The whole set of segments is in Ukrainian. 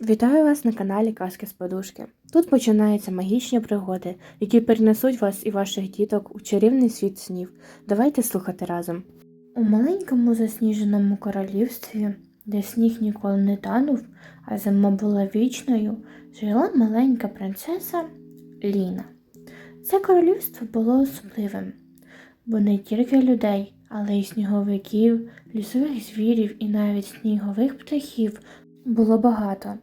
Вітаю вас на каналі Казки з Подушки. Тут починаються магічні пригоди, які перенесуть вас і ваших діток у чарівний світ снів. Давайте слухати разом. У маленькому засніженому королівстві, де сніг ніколи не танув, а зима була вічною, жила маленька принцеса Ліна. Це королівство було особливим, бо не тільки людей, але й сніговиків, лісових звірів і навіть снігових птахів було багато.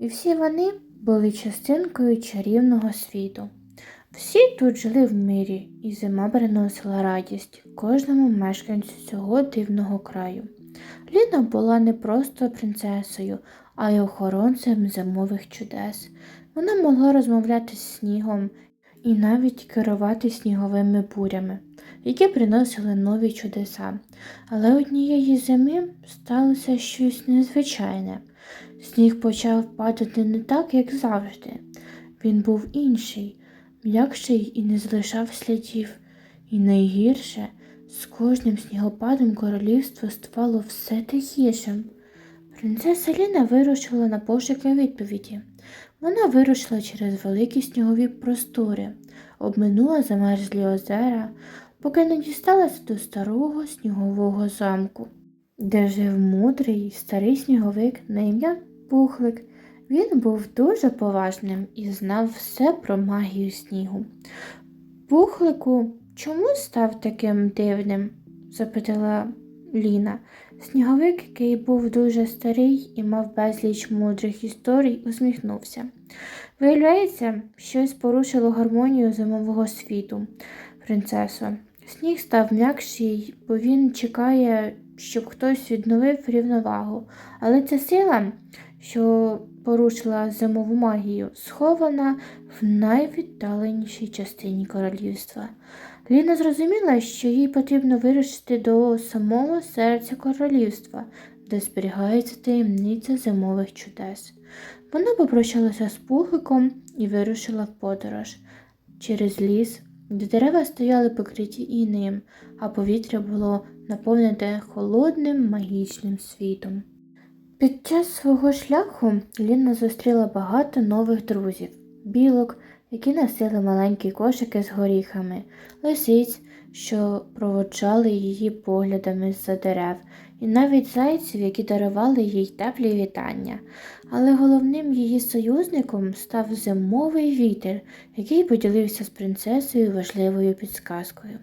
І всі вони були частинкою чарівного світу. Всі тут жили в мирі, і зима приносила радість кожному мешканцю цього дивного краю. Ліна була не просто принцесою, а й охоронцем зимових чудес. Вона могла розмовляти з снігом і навіть керувати сніговими бурями, які приносили нові чудеса. Але однієї зими сталося щось незвичайне. Сніг почав падати не так, як завжди. Він був інший, м'якший і не залишав слідів. І найгірше, з кожним снігопадом королівство ставало все тихішим. Принцеса Ліна вирушила на пошуки відповіді. Вона вирушила через великі снігові простори, обминула замерзлі озера, поки не дісталася до старого снігового замку, де жив мудрий старий сніговик на ім'я Пухлик. Він був дуже поважним і знав все про магію снігу. Пухлику, чому став таким дивним? запитала Ліна. Сніговик, який був дуже старий і мав безліч мудрих історій, усміхнувся. Виявляється, щось порушило гармонію зимового світу, принцесо. Сніг став м'якший, бо він чекає, щоб хтось відновив рівновагу. Але ця сила, що порушила зимову магію, схована в найвіддаленішій частині королівства. Ліна зрозуміла, що їй потрібно вирушити до самого серця королівства, де зберігається таємниця зимових чудес. Вона попрощалася з пухликом і вирушила в подорож через ліс, де дерева стояли покриті інеєм, а повітря було наповнене холодним магічним світом. Під час свого шляху Ліна зустріла багато нових друзів, білок, які носили маленькі кошики з горіхами, лисиць, що проводжали її поглядами з-за дерев, і навіть зайців, які дарували їй теплі вітання. Але головним її союзником став зимовий вітер, який поділився з принцесою важливою підсказкою.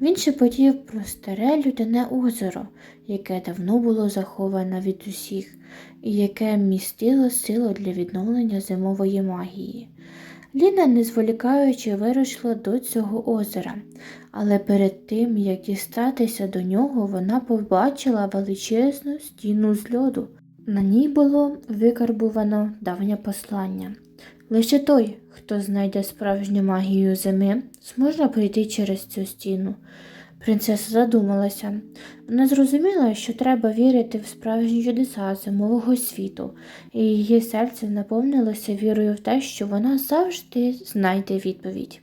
Він шепотів про старе людяне озеро, яке давно було заховане від усіх, і яке містило силу для відновлення зимової магії. Ліна, не зволікаючи, вирушила до цього озера, але перед тим, як дістатися до нього, вона побачила величезну стіну з льоду. На ній було викарбувано давнє послання. Лише той, хто знайде справжню магію зими, зможе пройти через цю стіну. Принцеса задумалася. Вона зрозуміла, що треба вірити в справжні чудеса зимового світу, і її серце наповнилося вірою в те, що вона завжди знайде відповідь.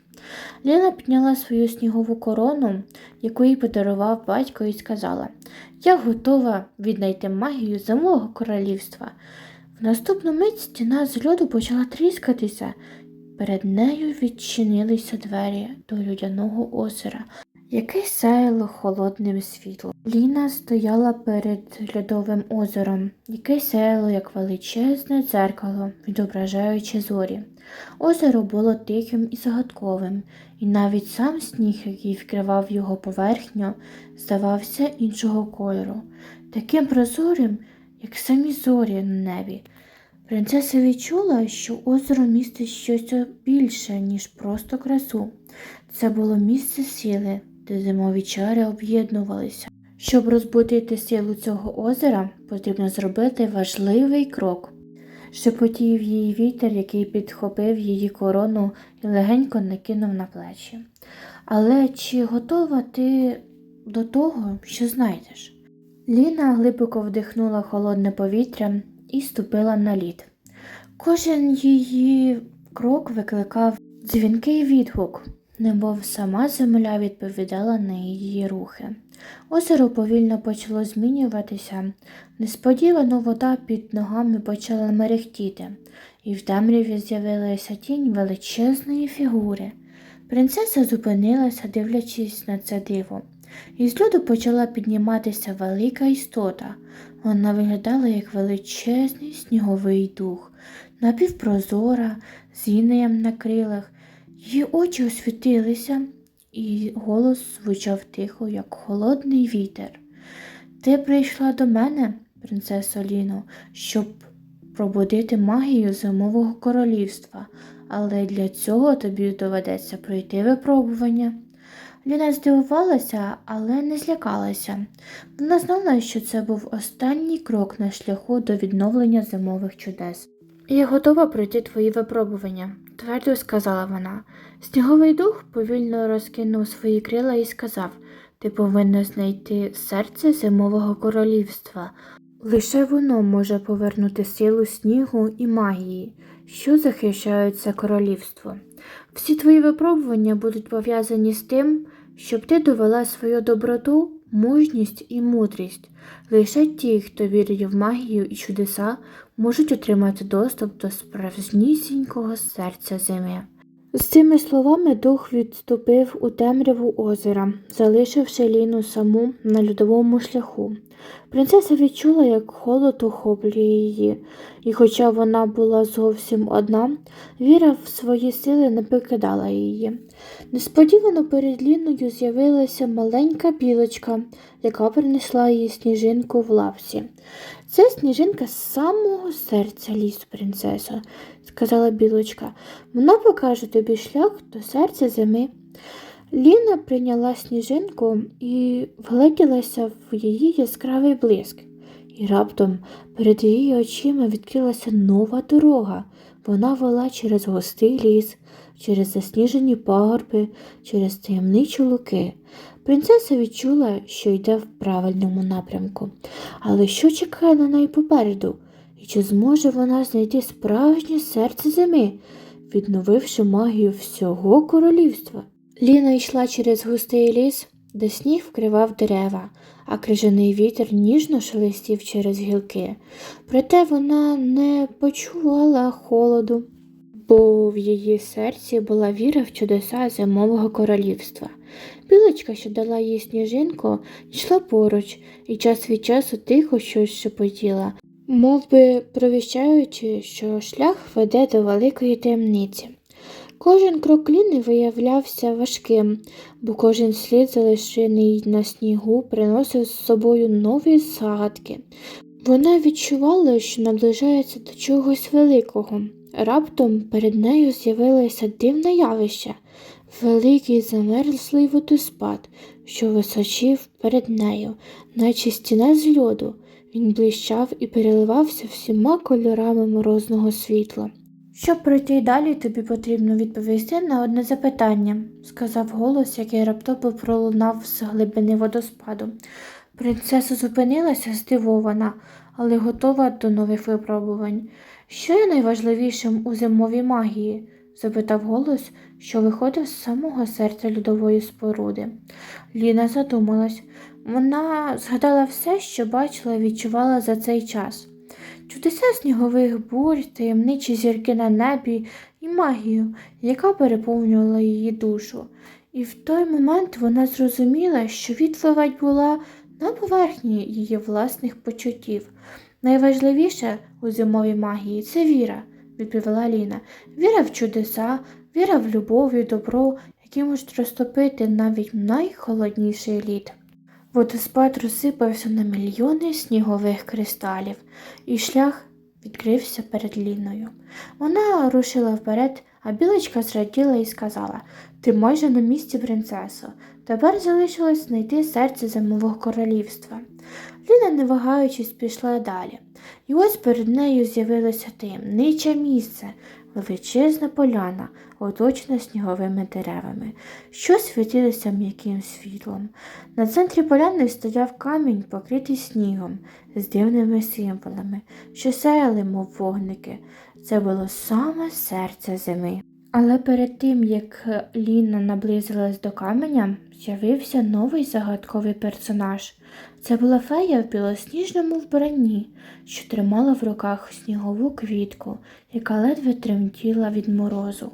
Ліна підняла свою снігову корону, яку їй подарував батько, і сказала: Я готова віднайти магію зимового королівства. В наступну мить стіна з льоду почала тріскатися. Перед нею відчинилися двері до людяного озера, яке сяяло холодним світлом. Ліна стояла перед льодовим озером, яке сяяло як величезне дзеркало, відображаючи зорі. Озеро було тихим і загадковим, і навіть сам сніг, який вкривав його поверхню, здавався іншого кольору, таким прозорим, як самі зорі на небі. Принцеса відчула, що озеро містить щось більше, ніж просто красу. Це було місце сили, де зимові чари об'єднувалися. Щоб розбудити силу цього озера, потрібно зробити важливий крок. Шепотів її вітер, який підхопив її корону і легенько накинув на плечі. Але чи готова ти до того, що знайдеш? Ліна глибоко вдихнула холодне повітря і ступила на лід. Кожен її крок викликав дзвінкий відгук, немов сама земля відповідала на її рухи. Озеро повільно почало змінюватися. Несподівано вода під ногами почала мерехтіти, і в темряві з'явилася тінь величезної фігури. Принцеса зупинилася, дивлячись на це диво. Із льоду почала підніматися велика істота. Вона виглядала як величезний сніговий дух, напівпрозора, з інеєм на крилах. Її очі освітилися, і голос звучав тихо, як холодний вітер. Ти прийшла до мене, принцесо Ліно, щоб пробудити магію зимового королівства, але для цього тобі доведеться пройти випробування. Ліна здивувалася, але не злякалася. Вона знала, що це був останній крок на шляху до відновлення зимових чудес. Я готова пройти твої випробування, твердо сказала вона. Сніговий дух повільно розкинув свої крила і сказав Ти повинна знайти серце зимового королівства. Лише воно може повернути силу снігу і магії, що захищають це королівство. Всі твої випробування будуть пов'язані з тим, щоб ти довела свою доброту, мужність і мудрість. Лише ті, хто вірить в магію і чудеса, можуть отримати доступ до справжнісінького серця зими. З цими словами дух відступив у темряву озера, залишивши Ліну саму на льодовому шляху. Принцеса відчула, як холод охоплює її, і хоча вона була зовсім одна, віра в свої сили не покидала її. Несподівано перед Ліною з'явилася маленька білочка, яка принесла їй сніжинку в лапці. Це сніжинка з самого серця лісу, принцесо, сказала білочка. Вона покаже тобі шлях до серця зими. Ліна прийняла сніжинку і вгледілася в її яскравий блиск. І раптом перед її очима відкрилася нова дорога. Вона вела через густий ліс, через засніжені пагорби, через таємничі луки. Принцеса відчула, що йде в правильному напрямку. Але що чекає на неї попереду? І чи зможе вона знайти справжнє серце зими, відновивши магію всього королівства? Ліна йшла через густий ліс, де сніг вкривав дерева, а крижаний вітер ніжно шелестів через гілки. Проте вона не почувала холоду, бо в її серці була віра в чудеса зимового королівства. Білочка, що дала їй сніжинку, йшла поруч і час від часу тихо щось шепотіла, мов би провіщаючи, що шлях веде до великої таємниці. Кожен крок Ліни виявлявся важким, бо кожен слід, залишений на снігу, приносив з собою нові загадки. Вона відчувала, що наближається до чогось великого. Раптом перед нею з'явилося дивне явище, великий замерзлий водоспад, що височив перед нею, наче стіна з льоду. Він блищав і переливався всіма кольорами морозного світла. Щоб пройти далі, тобі потрібно відповісти на одне запитання, сказав голос, який раптово пролунав з глибини водоспаду. Принцеса зупинилася здивована, але готова до нових випробувань. Що є найважливішим у зимовій магії? запитав голос, що виходив з самого серця льодової споруди. Ліна задумалась. Вона згадала все, що бачила і відчувала за цей час. Чудеса снігових бурь, таємничі зірки на небі і магію, яка переповнювала її душу. І в той момент вона зрозуміла, що відповідь була на поверхні її власних почуттів. Найважливіше у зимовій магії це віра, відповіла Ліна. Віра в чудеса, віра в любов і добро, які можуть розтопити навіть найхолодніший лід. Водоспад розсипався на мільйони снігових кристалів, і шлях відкрився перед Ліною. Вона рушила вперед, а білочка зраділа і сказала Ти майже на місці, принцесо. Тепер залишилось знайти серце зимового королівства. Ліна, не вагаючись, пішла далі. І ось перед нею з'явилося таємниче місце, величезна поляна, оточена сніговими деревами, що світилися м'яким світлом. На центрі поляни стояв камінь, покритий снігом, з дивними символами, що сяяли, мов вогники. Це було саме серце зими. Але перед тим, як Ліна наблизилась до каменя, з'явився новий загадковий персонаж. Це була фея в білосніжному вбранні, що тримала в руках снігову квітку, яка ледве тремтіла від морозу.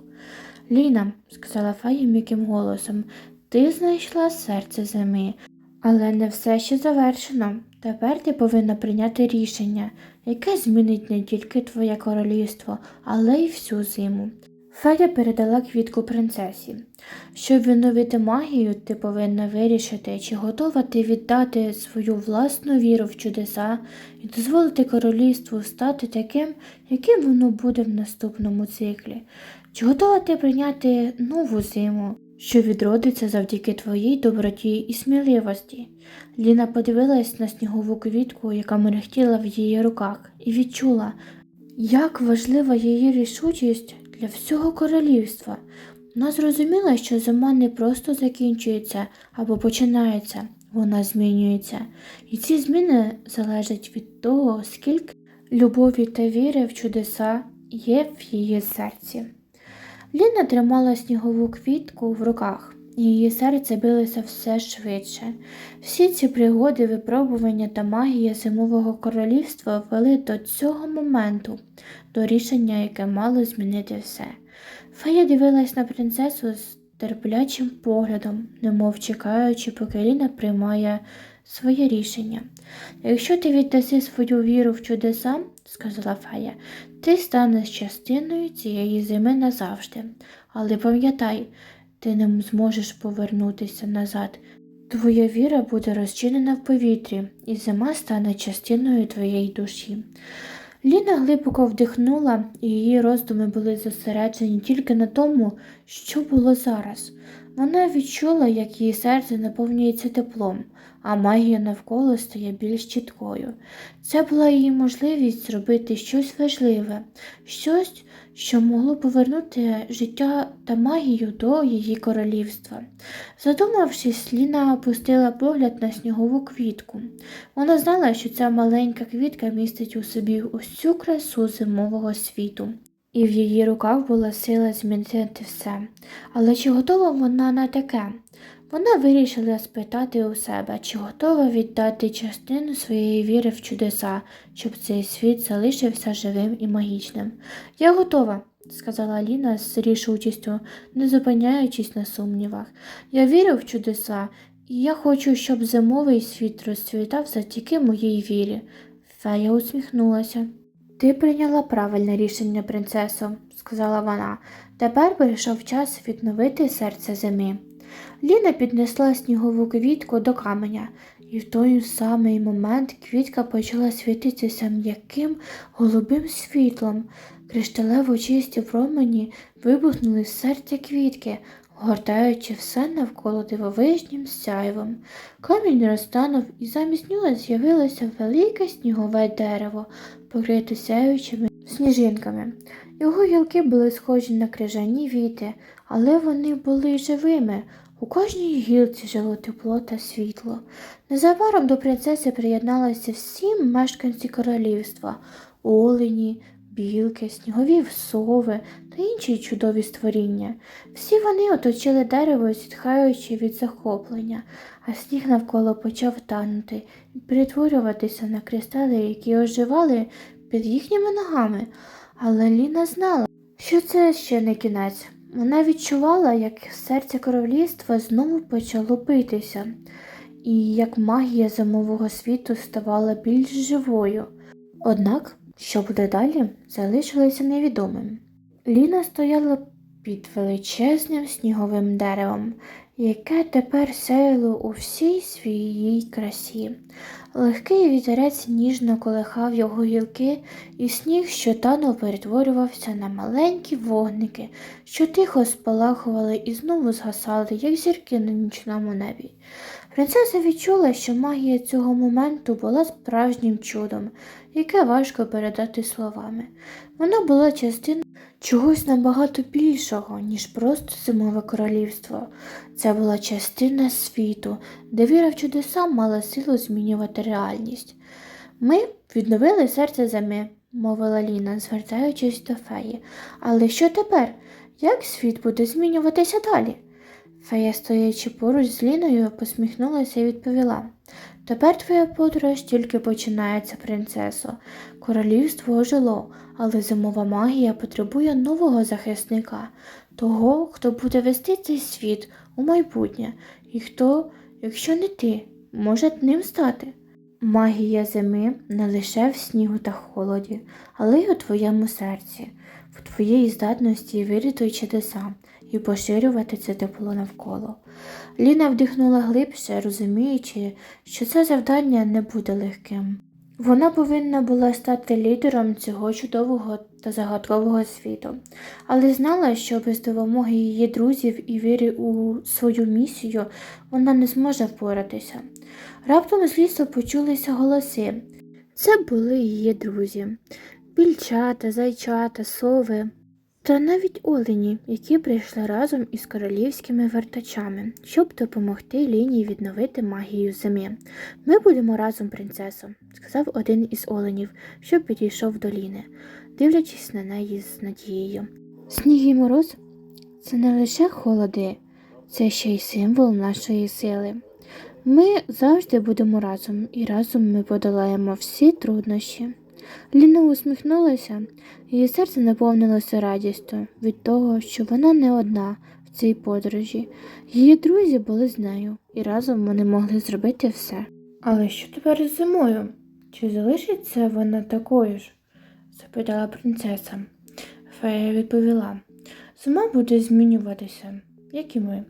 Ліна, сказала фея м'яким голосом, ти знайшла серце зими, але не все ще завершено. Тепер ти повинна прийняти рішення, яке змінить не тільки твоє королівство, але й всю зиму. Фея передала квітку принцесі. Щоб відновити магію, ти повинна вирішити, чи готова ти віддати свою власну віру в чудеса і дозволити королівству стати таким, яким воно буде в наступному циклі. Чи готова ти прийняти нову зиму, що відродиться завдяки твоїй доброті і сміливості? Ліна подивилась на снігову квітку, яка мерехтіла в її руках, і відчула, як важлива її рішучість для всього королівства. Вона зрозуміла, що зима не просто закінчується або починається, вона змінюється. І ці зміни залежать від того, скільки любові та віри в чудеса є в її серці. Ліна тримала снігову квітку в руках, її серце билося все швидше. Всі ці пригоди, випробування та магія зимового королівства вели до цього моменту, до рішення, яке мало змінити все. Фея дивилась на принцесу з терплячим поглядом, немов чекаючи, поки Ліна приймає своє рішення. Якщо ти віддаси свою віру в чудеса, сказала Фея, ти станеш частиною цієї зими назавжди. Але пам'ятай, ти не зможеш повернутися назад. Твоя віра буде розчинена в повітрі, і зима стане частиною твоєї душі. Ліна глибоко вдихнула, і її роздуми були зосереджені тільки на тому, що було зараз. Вона відчула, як її серце наповнюється теплом, а магія навколо стає більш чіткою. Це була її можливість зробити щось важливе, щось, що могло повернути життя та магію до її королівства. Задумавшись, Ліна опустила погляд на снігову квітку. Вона знала, що ця маленька квітка містить у собі усю красу зимового світу. І в її руках була сила змінити все. Але чи готова вона на таке? Вона вирішила спитати у себе, чи готова віддати частину своєї віри в чудеса, щоб цей світ залишився живим і магічним. Я готова, сказала Ліна з рішучістю, не зупиняючись на сумнівах. Я вірю в чудеса, і я хочу, щоб зимовий світ розцвітав завдяки моїй вірі. Фея усміхнулася. Ти прийняла правильне рішення, принцесо, сказала вона. Тепер прийшов час відновити серце зими. Ліна піднесла снігову квітку до каменя, і в той самий момент квітка почала світитися м'яким голубим світлом. Кришталево чисті промені вибухнули з серця квітки, гортаючи все навколо дивовижнім сяйвом. Камінь розтанув, і замість нього з'явилося велике снігове дерево, покрите сяючими сніжинками. Його гілки були схожі на крижані віти, але вони були живими. У кожній гілці жило тепло та світло. Незабаром до принцеси приєдналися всі мешканці королівства олені, білки, снігові сови та інші чудові створіння. Всі вони оточили дерево, зітхаючи від захоплення, а сніг навколо почав танути і перетворюватися на кристали, які оживали під їхніми ногами. Але Ліна знала, що це ще не кінець. Вона відчувала, як серце королівства знову почало битися, і як магія зимового світу ставала більш живою. Однак, що буде далі, залишилося невідомим. Ліна стояла під величезним сніговим деревом, яке тепер сяяло у всій своїй красі. Легкий вітерець ніжно колихав його гілки, і сніг, що танув, перетворювався на маленькі вогники, що тихо спалахували і знову згасали, як зірки на нічному небі. Принцеса відчула, що магія цього моменту була справжнім чудом, яке важко передати словами. Вона була частиною чогось набагато більшого, ніж просто зимове королівство. Це була частина світу, де віра в чудеса мала силу змінювати реальність. Ми відновили серце зими, мовила Ліна, звертаючись до феї. Але що тепер? Як світ буде змінюватися далі? Фея, стоячи поруч з Ліною, посміхнулася і відповіла. Тепер твоя подорож тільки починається, принцесо. Королівство ожило, але зимова магія потребує нового захисника, того, хто буде вести цей світ у майбутнє, і хто, якщо не ти, може ним стати. Магія зими не лише в снігу та холоді, але й у твоєму серці, в твоїй здатності вірити чудеса і поширювати це тепло навколо. Ліна вдихнула глибше, розуміючи, що це завдання не буде легким. Вона повинна була стати лідером цього чудового та загадкового світу, але знала, що без допомоги її друзів і віри у свою місію вона не зможе впоратися. Раптом з лісу почулися голоси. Це були її друзі більчата, зайчата, сови та навіть олені, які прийшли разом із королівськими вертачами, щоб допомогти Лінії відновити магію зими. Ми будемо разом, принцесо, сказав один із оленів, що підійшов до Ліни, дивлячись на неї з надією. Сніг і мороз це не лише холоди, це ще й символ нашої сили. Ми завжди будемо разом, і разом ми подолаємо всі труднощі. Ліна усміхнулася, її серце наповнилося радістю від того, що вона не одна в цій подорожі. Її друзі були з нею, і разом вони могли зробити все. Але що тепер з зимою? Чи залишиться вона такою ж? запитала принцеса. Фея відповіла: Зима буде змінюватися, як і ми.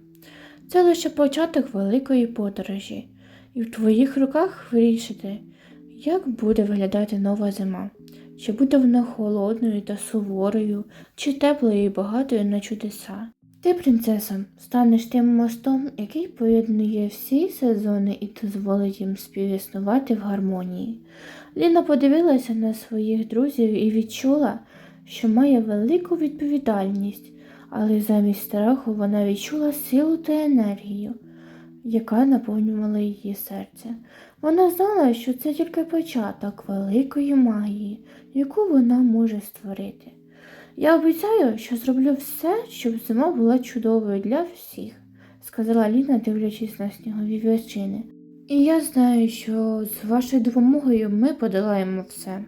Це лише початок великої подорожі, і в твоїх руках вирішити, як буде виглядати нова зима. Чи буде вона холодною та суворою, чи теплою і багатою на чудеса. Ти, принцеса, станеш тим мостом, який поєднує всі сезони і дозволить їм співіснувати в гармонії. Ліна подивилася на своїх друзів і відчула, що має велику відповідальність, але замість страху вона відчула силу та енергію, яка наповнювала її серце. Вона знала, що це тільки початок великої магії, яку вона може створити. Я обіцяю, що зроблю все, щоб зима була чудовою для всіх, сказала Ліна, дивлячись на снігові вершини. І я знаю, що з вашою допомогою ми подолаємо все.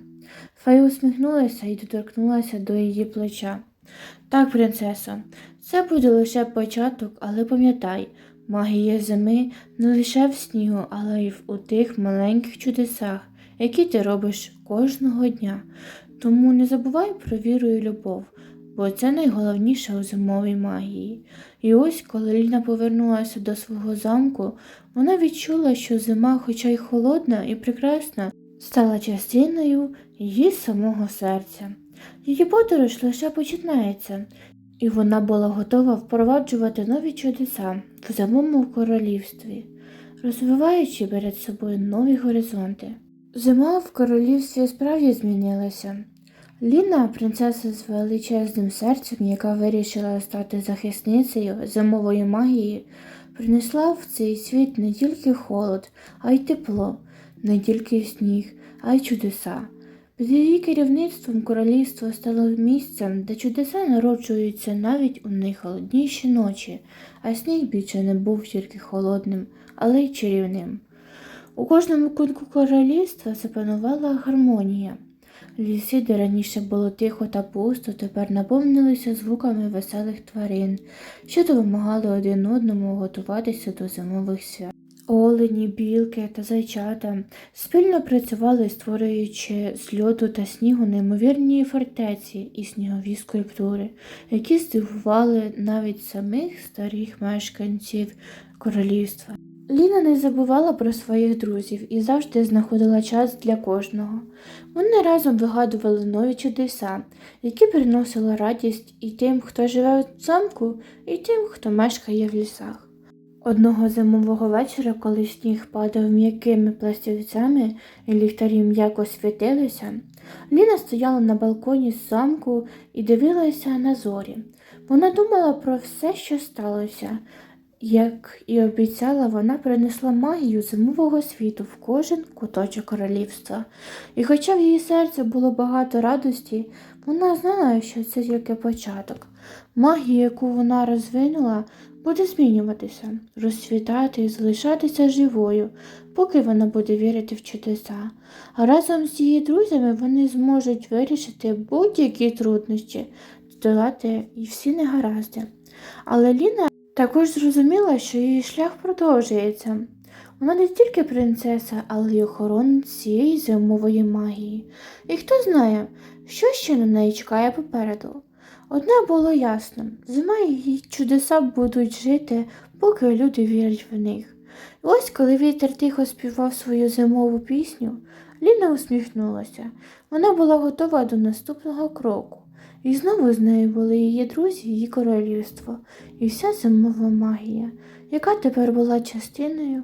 Фея усміхнулася і доторкнулася до її плеча. Так, принцесо, це буде лише початок, але пам'ятай, магія зими не лише в снігу, але й в у тих маленьких чудесах, які ти робиш кожного дня. Тому не забувай про віру і любов, бо це найголовніше у зимовій магії. І ось, коли Ліна повернулася до свого замку, вона відчула, що зима, хоча й холодна і прекрасна, стала частиною її самого серця. Її подорож лише починається, і вона була готова впроваджувати нові чудеса в зимовому королівстві, розвиваючи перед собою нові горизонти. Зима в королівстві справді змінилася. Ліна, принцеса з величезним серцем, яка вирішила стати захисницею зимової магії, принесла в цей світ не тільки холод, а й тепло, не тільки сніг, а й чудеса. Під її керівництвом королівство стало місцем, де чудеса народжуються навіть у найхолодніші ночі, а сніг більше не був тільки холодним, але й чарівним. У кожному кутку королівства запанувала гармонія. Ліси, де раніше було тихо та пусто, тепер наповнилися звуками веселих тварин, що допомагали один одному готуватися до зимових свят. Олені, білки та зайчата спільно працювали, створюючи з льоду та снігу неймовірні фортеці і снігові скульптури, які здивували навіть самих старих мешканців королівства. Ліна не забувала про своїх друзів і завжди знаходила час для кожного. Вони разом вигадували нові чудеса, які приносили радість і тим, хто живе в замку, і тим, хто мешкає в лісах. Одного зимового вечора, коли сніг падав м'якими пластівцями і ліхтарі м'яко світилися, Ліна стояла на балконі з замку і дивилася на зорі. Вона думала про все, що сталося, Як і обіцяла, вона принесла магію зимового світу в кожен куточок королівства. І хоча в її серці було багато радості, вона знала, що це тільки початок. Магія, яку вона розвинула, буде змінюватися, розцвітати і залишатися живою, поки вона буде вірити в чудеса. А разом з її друзями вони зможуть вирішити будь-які труднощі, долати і всі негаразди. Але Ліна також зрозуміла, що її шлях продовжується. Вона не тільки принцеса, але й охоронець цієї зимової магії. І хто знає, що ще на неї чекає попереду. Одне було ясно зима і її чудеса будуть жити, поки люди вірять в них. І ось коли вітер тихо співав свою зимову пісню, Ліна усміхнулася. Вона була готова до наступного кроку. І знову з нею були її друзі, її королівство, і вся зимова магія, яка тепер була частиною